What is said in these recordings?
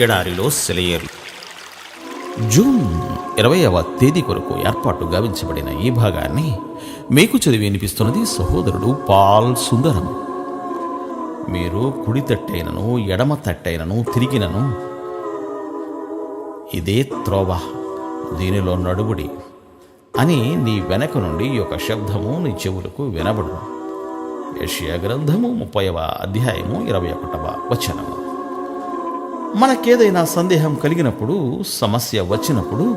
ఎడారిలో సెలయేరు జూన్ ఇరవైవ తేదీ కొరకు ఏర్పాటు గావించబడిన ఈ భాగాన్ని మీకు చదివి వినిపిస్తున్నది సహోదరుడు పాల్ సుందరం. మీరు కుడి తట్టైనను ఎడమ తట్టైనను తిరిగినను. ఇదే త్రోవ దీనిలో నడువుడి అని నీ వెనక నుండి ఒక శబ్దము నీ చెవులకు వినబడు యష్యా గ్రంథము ముప్పైవ అధ్యాయము ఇరవై ఒకటవ వచనము. మనకేదైనా సందేహం కలిగినప్పుడు సమస్య వచ్చినప్పుడు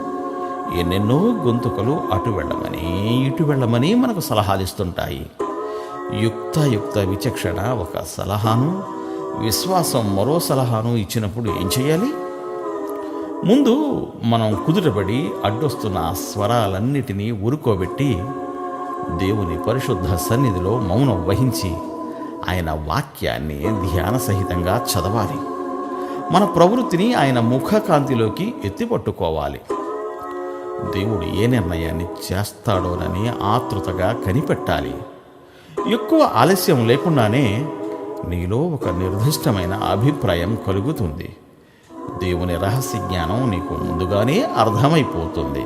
ఎన్నెన్నో గొంతుకలు అటు వెళ్ళమని ఇటు వెళ్ళమని మనకు సలహాలు ఇస్తుంటాయి యుక్తయుక్త విచక్షణ ఒక సలహాను విశ్వాసం మరో సలహాను ఇచ్చినప్పుడు ఏం చేయాలి? ముందు మనం కుదుటపడి అడ్డొస్తున్న స్వరాలన్నిటినీ ఉరుకోబెట్టి దేవుని పరిశుద్ధ సన్నిధిలో మౌనం వహించి ఆయన వాక్యాన్ని ధ్యాన సహితంగా చదవాలి. మన ప్రవృత్తిని ఆయన ముఖకాంతిలోకి ఎత్తిపట్టుకోవాలి. దేవుడు ఏ నిర్ణయాన్ని చేస్తాడోనని ఆతృతగా కనిపెట్టాలి. ఎక్కువ ఆలస్యం లేకుండానే నీలో ఒక నిర్దిష్టమైన అభిప్రాయం కలుగుతుంది. దేవుని రహస్య జ్ఞానం నీకు ముందుగానే అర్థమైపోతుంది.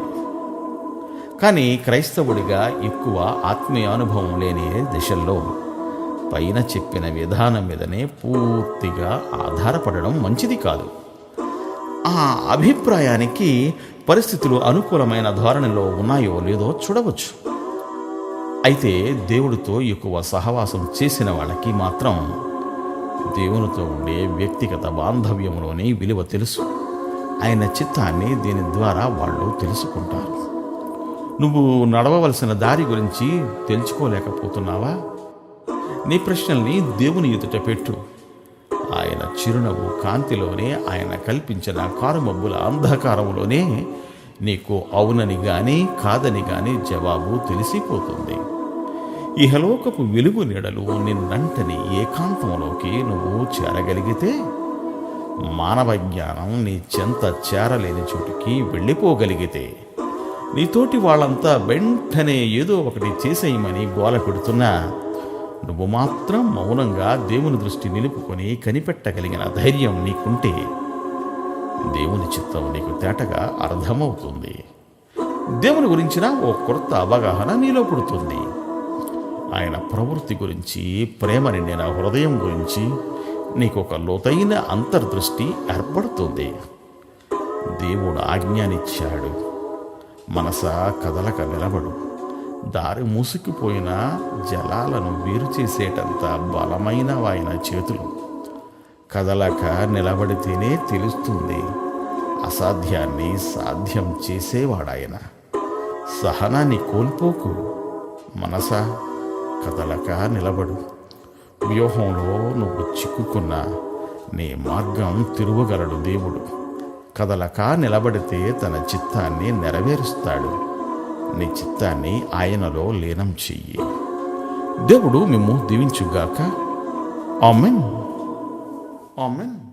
కానీ క్రైస్తవుడిగా ఎక్కువ ఆత్మీయ అనుభవం లేని దిశల్లో పైన చెప్పిన విధానం మీదనే పూర్తిగా ఆధారపడడం మంచిది కాదు. ఆ అభిప్రాయానికి పరిస్థితులు అనుకూలమైన ధోరణిలో ఉన్నాయో లేదో చూడవచ్చు. అయితే దేవుడితో ఎక్కువ సహవాసం చేసిన వాళ్ళకి మాత్రం దేవునితో ఉండే వ్యక్తిగత బాంధవ్యంలోని విలువ తెలుసు. ఆయన చిత్తాన్ని దీని ద్వారా వాళ్ళు తెలుసుకుంటారు. నువ్వు నడవవలసిన దారి గురించి తెలుసుకోలేకపోతున్నావా? నీ ప్రశ్నల్ని దేవుని ఎదుట పెట్టు. ఆయన చిరునవ్వు కాంతిలోనే ఆయన కల్పించిన కారుమబ్బుల అంధకారంలోనే నీకు అవునని కానీ కాదని కానీ జవాబు తెలిసిపోతుంది. ఇహలోకపు వెలుగు నీడలు నిన్నంటని ఏకాంతంలోకి నువ్వు చేరగలిగితే మానవ జ్ఞానం నీ చెంత చేరలేని చోటికి వెళ్ళిపోగలిగితే నీతోటి వాళ్ళంతా వెంటనే ఏదో ఒకటి చేసేయమని గోల పెడుతున్నా నువ్వు మాత్రం మౌనంగా దేవుని దృష్టి నిలుపుకొని కనిపెట్టగలిగిన ధైర్యం నీకుంటే దేవుని చిత్తం నీకు తేటగా అర్థమవుతుంది. దేవుని గురించిన ఓ కొత్త అవగాహన నీలో పుడుతుంది. ఆయన ప్రవృత్తి గురించి ప్రేమ నిండిన హృదయం గురించి నీకు ఒక లోతైన అంతర్దృష్టి ఏర్పడుతుంది. దేవుడు ఆజ్ఞానిచ్చాడు. మనస కదలక నిలబడు. దారి మూసుకుపోయిన జలాలను వేరు చేసేటంత బలమైన ఆయన చేతులు. కదలక నిలబడితేనే తెలుస్తుంది అసాధ్యాన్ని సాధ్యం చేసేవాడాయన. సహనాన్ని కోల్పోకు. మనస కదలక నిలబడు. వ్యూహంలో నువ్వు చిక్కుకున్న నీ మార్గం తిరువగలడు దేవుడు. కదలక నిలబడితే తన చిత్తాన్ని నెరవేరుస్తాడు. నీ చిత్తాన్ని ఆయనలో లీనం చెయ్యి. దేవుడు మేము దీవించుగాక. ఆమెన్. ఆమెన్.